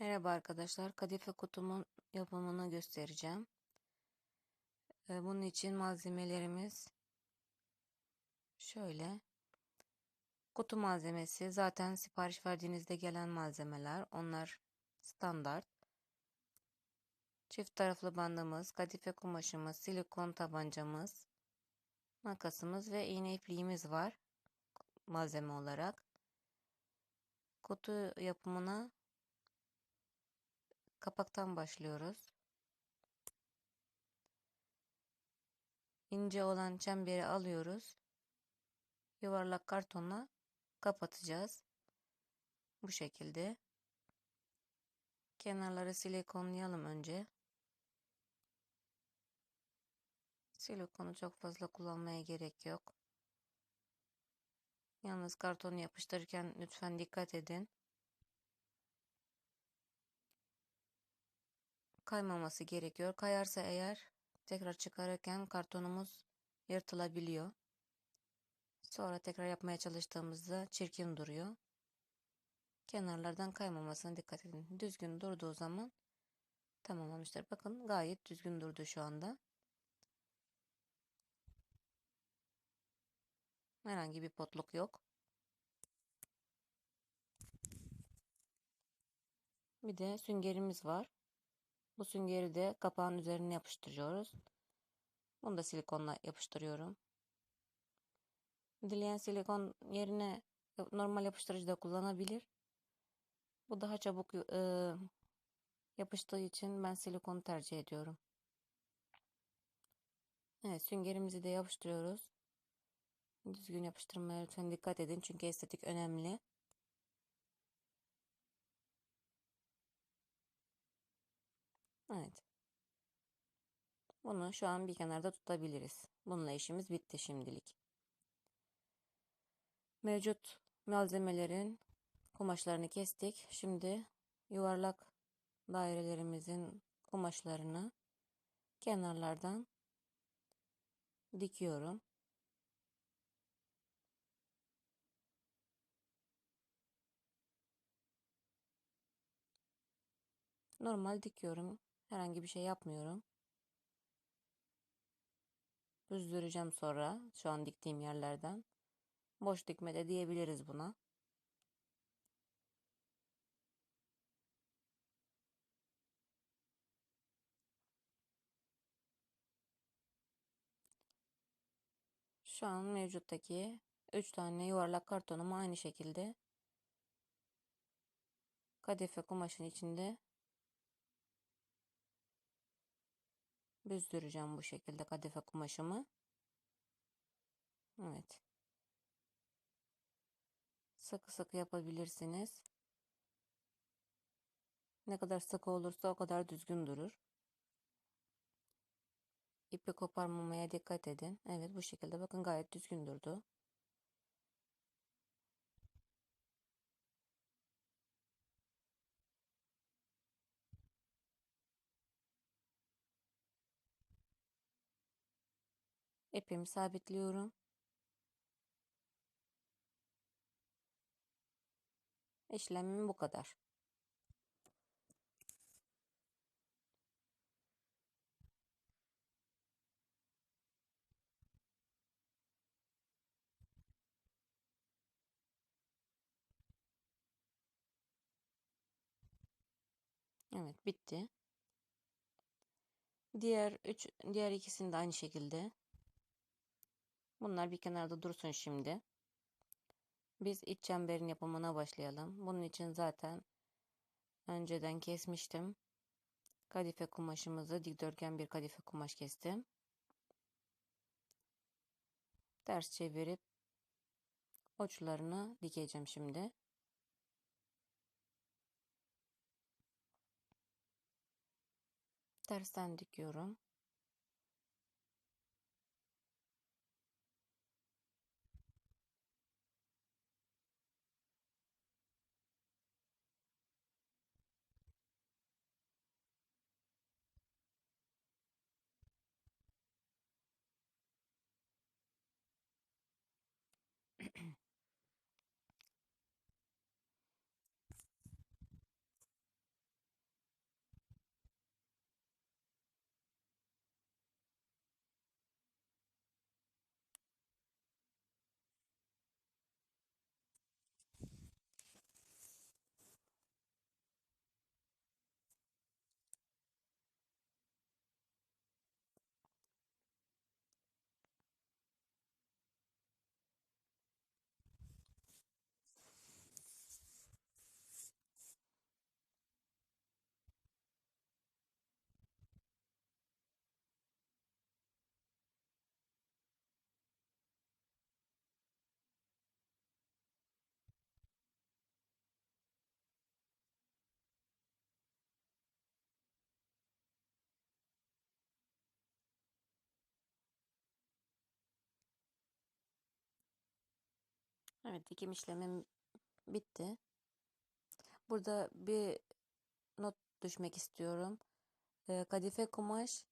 Merhaba arkadaşlar. Kadife kutumun yapımını göstereceğim. Ee, Bunun için malzemelerimiz şöyle. Kutu malzemesi zaten sipariş verdiğinizde gelen malzemeler. Onlar standart. Çift taraflı bandımız, kadife kumaşımız, silikon tabancamız, makasımız ve iğne ipliğimiz var malzeme olarak. Kutu yapımına kapaktan başlıyoruz. İnce olan çemberi alıyoruz. Yuvarlak kartonla kapatacağız. Bu şekilde. Kenarları silikonlayalım önce. Silikonu çok fazla kullanmaya gerek yok. Yalnız kartonu yapıştırırken lütfen dikkat edin. Kaymaması gerekiyor. Kayarsa eğer tekrar çıkarırken kartonumuz yırtılabiliyor. Sonra tekrar yapmaya çalıştığımızda çirkin duruyor. Kenarlardan kaymamasına dikkat edin. Düzgün durduğu zaman tamamlamıştır. Bakın gayet düzgün durdu şu anda. Herhangi bir potluk yok. Bir de süngerimiz var. Bu süngeri de kapağın üzerine yapıştırıyoruz. Bunu da silikonla yapıştırıyorum. Dileyen silikon yerine normal yapıştırıcı da kullanabilir. Bu daha çabuk e, yapıştığı için ben silikonu tercih ediyorum. Evet süngerimizi de yapıştırıyoruz. Düzgün yapıştırmaya lütfen dikkat edin çünkü estetik önemli. Evet. Bunu şu an bir kenarda tutabiliriz. Bununla işimiz bitti şimdilik. Mevcut malzemelerin kumaşlarını kestik. Şimdi yuvarlak dairelerimizin kumaşlarını kenarlardan dikiyorum. Normal dikiyorum. Herhangi bir şey yapmıyorum. Düzdüreceğim sonra şu an diktiğim yerlerden. Boş dikme de diyebiliriz buna. Şu an mevcuttaki 3 tane yuvarlak kartonumu aynı şekilde kadife kumaşın içinde büzdüreceğim bu şekilde kadife kumaşımı. Evet. Sıkı sıkı yapabilirsiniz. Ne kadar sıkı olursa o kadar düzgün durur. İpi koparmamaya dikkat edin. Evet bu şekilde bakın gayet düzgün durdu. İpimi sabitliyorum. İşlemim bu kadar. Evet bitti. Diğer üç, diğer ikisini de aynı şekilde. Bunlar bir kenarda dursun şimdi. Biz iç çemberin yapımına başlayalım. Bunun için zaten önceden kesmiştim. Kadife kumaşımızı dikdörtgen bir kadife kumaş kestim. Ters çevirip uçlarını dikeceğim şimdi. Tersten dikiyorum. Evet dikim işlemim bitti. Burada bir not düşmek istiyorum. Kadife kumaş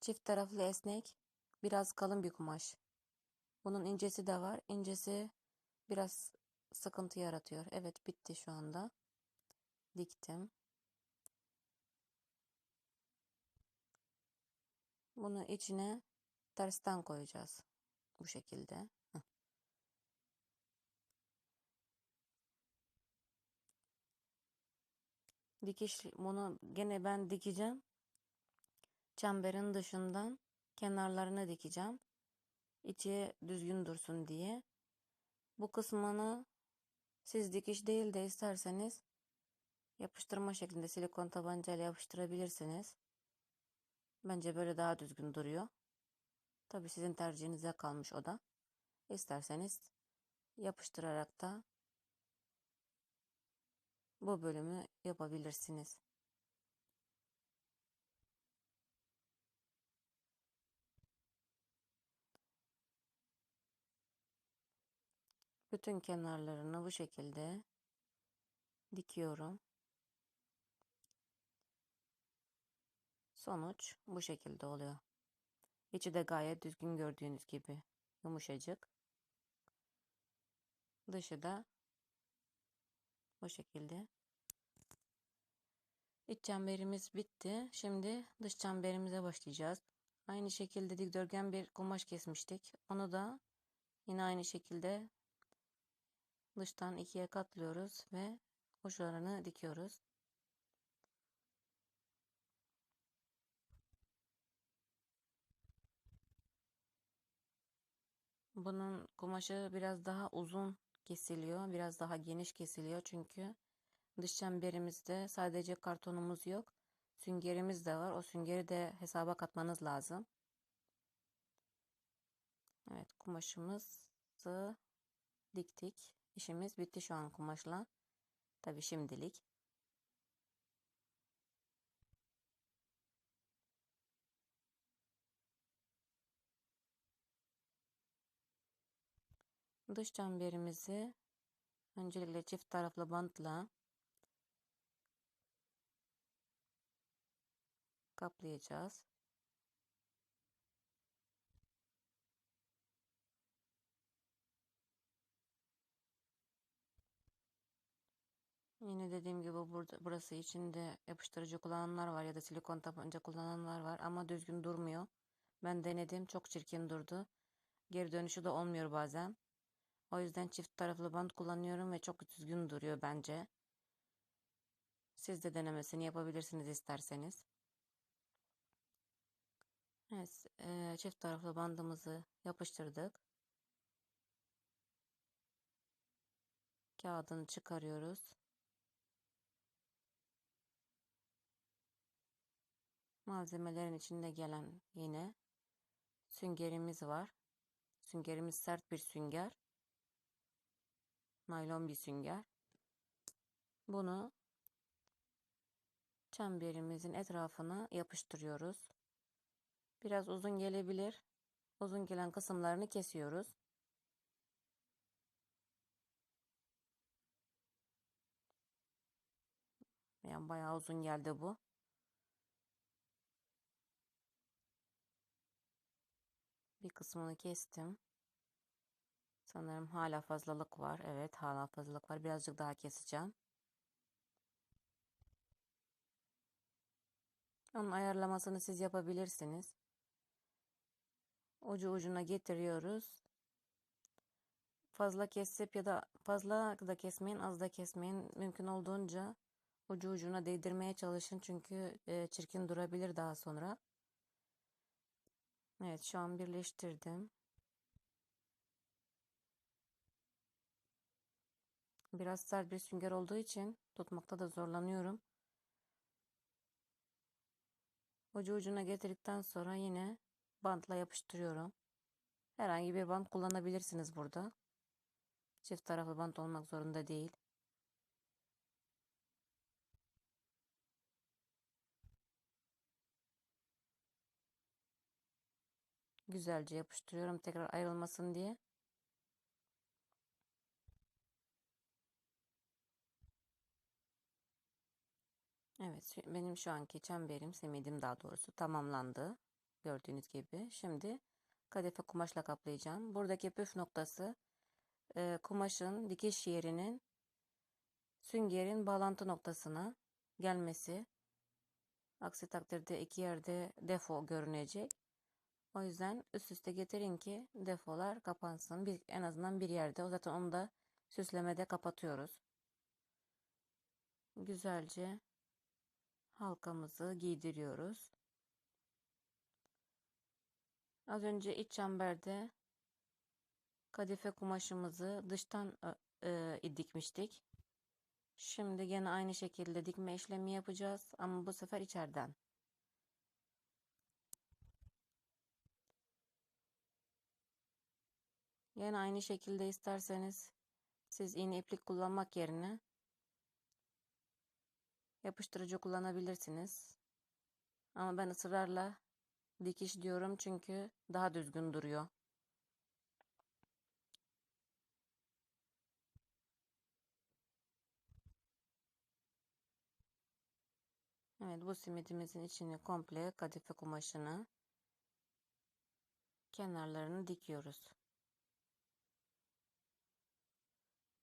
çift taraflı esnek biraz kalın bir kumaş. Bunun incesi de var. İncesi biraz sıkıntı yaratıyor. Evet bitti şu anda. Diktim. Bunu içine tersten koyacağız. Bu şekilde. Dikiş bunu gene ben dikeceğim. Çemberin dışından kenarlarına dikeceğim. İçi düzgün dursun diye. Bu kısmını siz dikiş değil de isterseniz yapıştırma şeklinde silikon tabancayla yapıştırabilirsiniz. Bence böyle daha düzgün duruyor. Tabii sizin tercihinize kalmış o da. İsterseniz yapıştırarak da bu bölümü yapabilirsiniz. Bütün kenarlarını bu şekilde dikiyorum. Sonuç bu şekilde oluyor. İçi de gayet düzgün gördüğünüz gibi yumuşacık. Dışı da bu şekilde. İç çemberimiz bitti. Şimdi dış çemberimize başlayacağız. Aynı şekilde dikdörtgen bir kumaş kesmiştik. Onu da yine aynı şekilde dıştan ikiye katlıyoruz ve uçlarını dikiyoruz. Bunun kumaşı biraz daha uzun kesiliyor. Biraz daha geniş kesiliyor. Çünkü dış çemberimizde sadece kartonumuz yok. Süngerimiz de var. O süngeri de hesaba katmanız lazım. Evet kumaşımızı diktik. İşimiz bitti şu an kumaşla. Tabi şimdilik. Dış çemberimizi öncelikle çift taraflı bantla kaplayacağız. Yine dediğim gibi burada burası içinde yapıştırıcı kullananlar var ya da silikon tabanca kullananlar var ama düzgün durmuyor. Ben denedim çok çirkin durdu. Geri dönüşü de olmuyor bazen. O yüzden çift taraflı bant kullanıyorum ve çok düzgün duruyor bence. Siz de denemesini yapabilirsiniz isterseniz. Evet, e, çift taraflı bandımızı yapıştırdık. Kağıdını çıkarıyoruz. Malzemelerin içinde gelen yine süngerimiz var. Süngerimiz sert bir sünger. Naylon bir sünger. Bunu çemberimizin etrafına yapıştırıyoruz. Biraz uzun gelebilir. Uzun gelen kısımlarını kesiyoruz. Yani bayağı uzun geldi bu. Bir kısmını kestim. Sanırım hala fazlalık var. Evet hala fazlalık var. Birazcık daha keseceğim. Onun ayarlamasını siz yapabilirsiniz. Ucu ucuna getiriyoruz. Fazla kesip ya da fazla da kesmeyin, az da kesmeyin. Mümkün olduğunca ucu ucuna değdirmeye çalışın çünkü e, çirkin durabilir daha sonra. Evet şu an birleştirdim. Biraz sert bir sünger olduğu için tutmakta da zorlanıyorum. Ucu ucuna getirdikten sonra yine bantla yapıştırıyorum. Herhangi bir bant kullanabilirsiniz burada. Çift taraflı bant olmak zorunda değil. Güzelce yapıştırıyorum tekrar ayrılmasın diye. Evet, benim şu anki çemberim, simidim daha doğrusu tamamlandı. Gördüğünüz gibi. Şimdi kadife kumaşla kaplayacağım. Buradaki püf noktası e, kumaşın dikiş yerinin süngerin bağlantı noktasına gelmesi. Aksi takdirde iki yerde defo görünecek. O yüzden üst üste getirin ki defolar kapansın. Bir, en azından bir yerde. O zaten onu da süslemede kapatıyoruz. Güzelce halkamızı giydiriyoruz. Az önce iç çemberde kadife kumaşımızı dıştan e, e, dikmiştik. Şimdi gene aynı şekilde dikme işlemi yapacağız ama bu sefer içeriden. Yine aynı şekilde isterseniz siz iğne iplik kullanmak yerine yapıştırıcı kullanabilirsiniz. Ama ben ısrarla dikiş diyorum çünkü daha düzgün duruyor. Evet bu simidimizin içini komple kadife kumaşını kenarlarını dikiyoruz.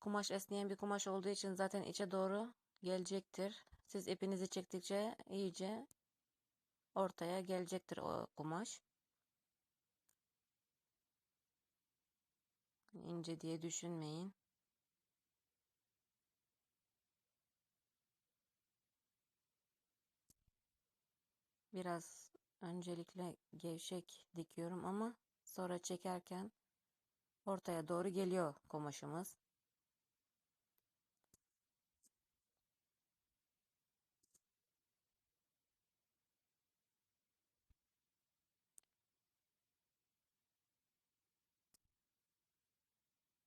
Kumaş esneyen bir kumaş olduğu için zaten içe doğru gelecektir. Siz ipinizi çektikçe iyice ortaya gelecektir o kumaş. İnce diye düşünmeyin. Biraz öncelikle gevşek dikiyorum ama sonra çekerken ortaya doğru geliyor kumaşımız.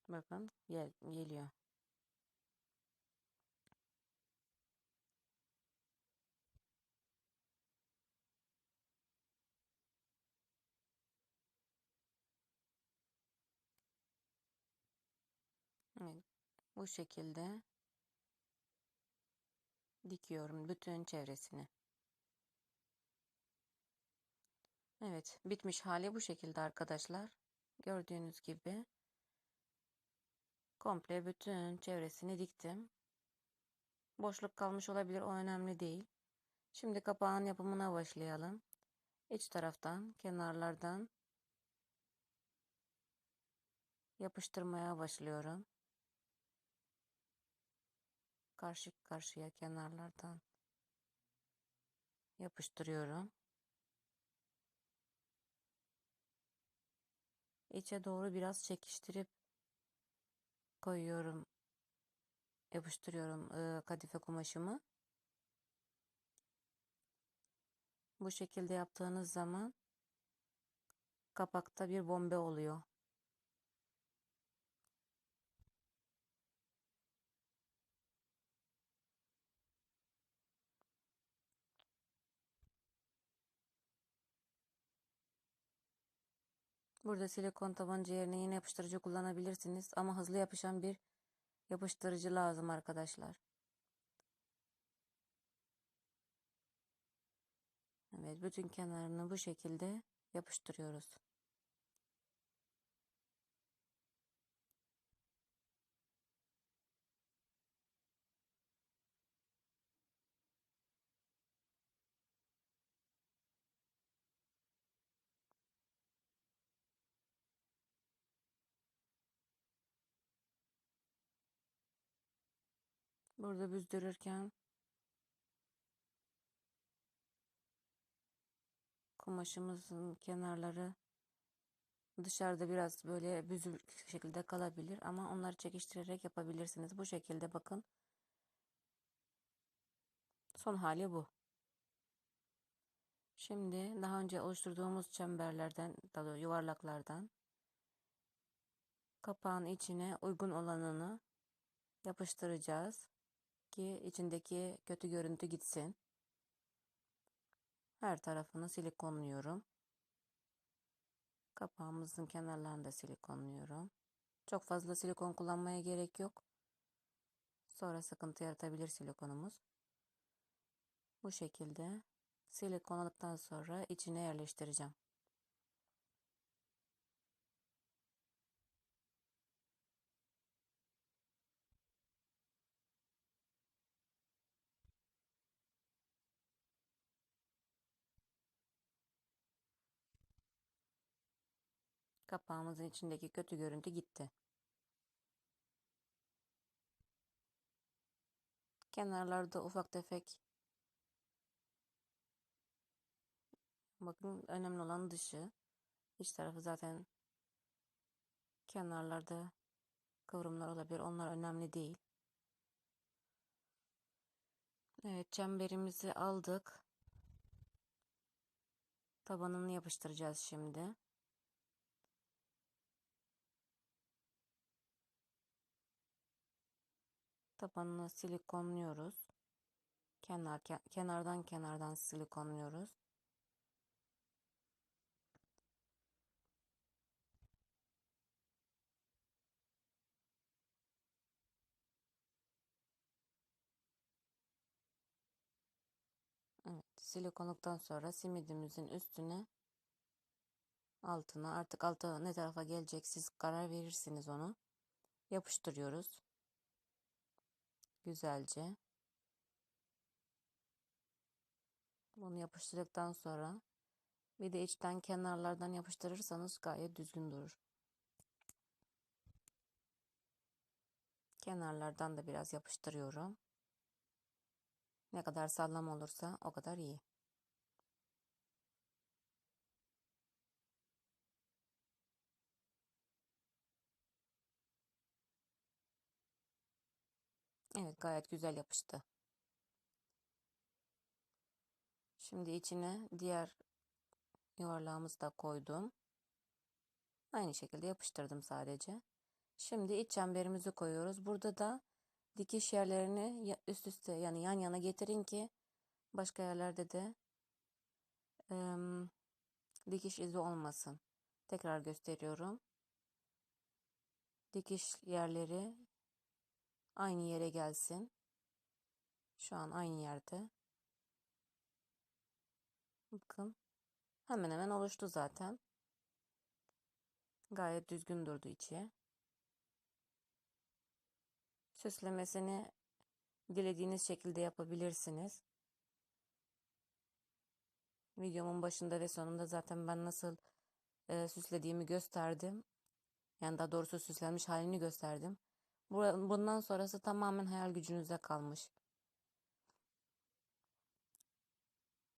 Bakın gel geliyor. Evet, bu şekilde dikiyorum bütün çevresini. Evet, bitmiş hali bu şekilde arkadaşlar. Gördüğünüz gibi komple bütün çevresini diktim. Boşluk kalmış olabilir, o önemli değil. Şimdi kapağın yapımına başlayalım. İç taraftan, kenarlardan yapıştırmaya başlıyorum. Karşı karşıya kenarlardan yapıştırıyorum. İçe doğru biraz çekiştirip koyuyorum. Yapıştırıyorum kadife kumaşımı. Bu şekilde yaptığınız zaman kapakta bir bombe oluyor. Burada silikon tabanca yerine yine yapıştırıcı kullanabilirsiniz ama hızlı yapışan bir yapıştırıcı lazım arkadaşlar. Evet, bütün kenarını bu şekilde yapıştırıyoruz. Burada büzdürürken kumaşımızın kenarları dışarıda biraz böyle büzük şekilde kalabilir ama onları çekiştirerek yapabilirsiniz. Bu şekilde bakın. Son hali bu. Şimdi daha önce oluşturduğumuz çemberlerden, yuvarlaklardan kapağın içine uygun olanını yapıştıracağız ki içindeki kötü görüntü gitsin. Her tarafını silikonluyorum. Kapağımızın kenarlarını da silikonluyorum. Çok fazla silikon kullanmaya gerek yok. Sonra sıkıntı yaratabilir silikonumuz. Bu şekilde silikonladıktan sonra içine yerleştireceğim. Kapağımızın içindeki kötü görüntü gitti. Kenarlarda ufak tefek bakın önemli olan dışı. İç tarafı zaten kenarlarda kıvrımlar olabilir. Onlar önemli değil. Evet çemberimizi aldık. Tabanını yapıştıracağız şimdi. Tabanını silikonluyoruz. Kenar, kenardan kenardan silikonluyoruz. Evet, silikonluktan sonra simidimizin üstüne altına artık altı ne tarafa gelecek siz karar verirsiniz onu. Yapıştırıyoruz. Güzelce. Bunu yapıştırdıktan sonra bir de içten kenarlardan yapıştırırsanız gayet düzgün durur. Kenarlardan da biraz yapıştırıyorum. Ne kadar sağlam olursa o kadar iyi. Evet gayet güzel yapıştı. Şimdi içine diğer yuvarlağımızı da koydum. Aynı şekilde yapıştırdım sadece. Şimdi iç çemberimizi koyuyoruz. Burada da dikiş yerlerini üst üste yani yan yana getirin ki başka yerlerde de e, dikiş izi olmasın. Tekrar gösteriyorum. Dikiş yerleri aynı yere gelsin. Şu an aynı yerde. Bakın. Hemen hemen oluştu zaten. Gayet düzgün durdu içi. Süslemesini dilediğiniz şekilde yapabilirsiniz. Videomun başında ve sonunda zaten ben nasıl e, süslediğimi gösterdim. Yani daha doğrusu süslenmiş halini gösterdim. Bundan sonrası tamamen hayal gücünüze kalmış.